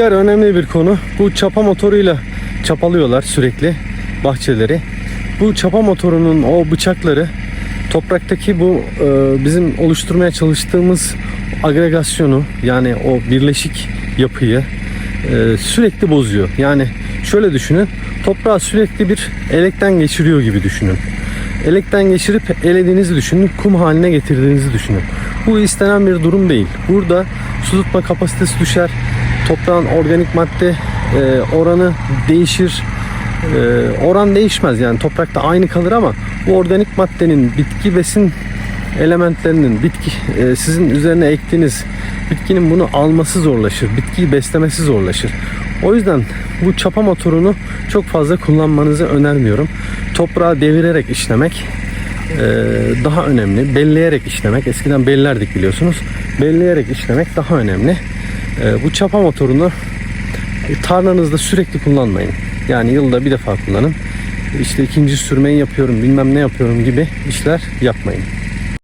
Diğer önemli bir konu bu çapa motoruyla çapalıyorlar sürekli bahçeleri. Bu çapa motorunun o bıçakları topraktaki bu e, bizim oluşturmaya çalıştığımız agregasyonu yani o birleşik yapıyı e, sürekli bozuyor. Yani şöyle düşünün toprağı sürekli bir elekten geçiriyor gibi düşünün. Elekten geçirip elediğinizi düşünün, kum haline getirdiğinizi düşünün. Bu istenen bir durum değil. Burada su tutma kapasitesi düşer, toprağın organik madde e, oranı değişir. E, oran değişmez yani toprakta aynı kalır ama bu organik maddenin bitki besin elementlerinin bitki e, sizin üzerine ektiğiniz bitkinin bunu alması zorlaşır. Bitkiyi beslemesi zorlaşır. O yüzden bu çapa motorunu çok fazla kullanmanızı önermiyorum. Toprağı devirerek işlemek e, daha önemli. Belleyerek işlemek. Eskiden bellerdik biliyorsunuz. Belleyerek işlemek daha önemli. E, bu çapa motorunu tarlanızda sürekli kullanmayın. Yani yılda bir defa kullanın. İşte ikinci sürmeyi yapıyorum bilmem ne yapıyorum gibi işler yapmayın.